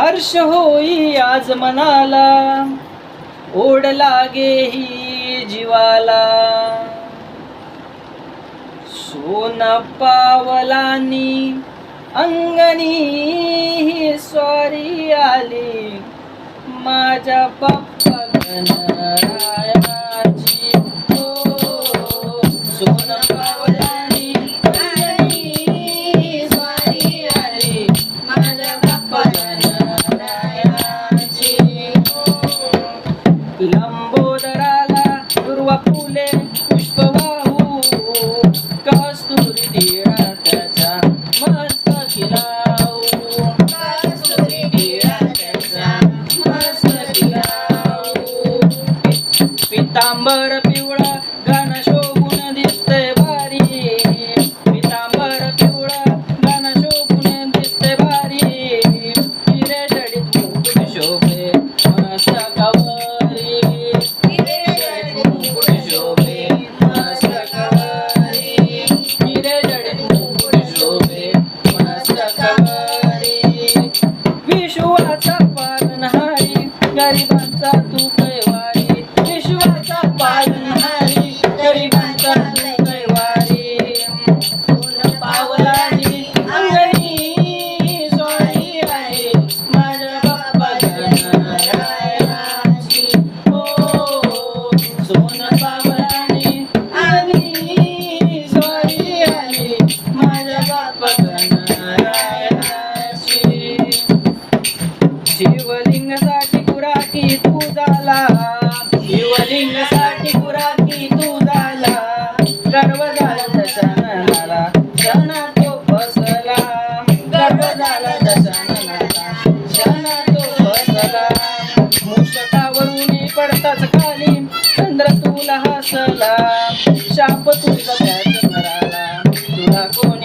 हर्ष होई आज मनाला. ओढ लागे ही जीवाला. सोन पावलानी अंगणी ही स्वारी आली. माझ्या बाप्पा तांबर पिवळा पडताच खाली. चंद्र तुला हसला शाप तुझा त्याच घराला तुला कोण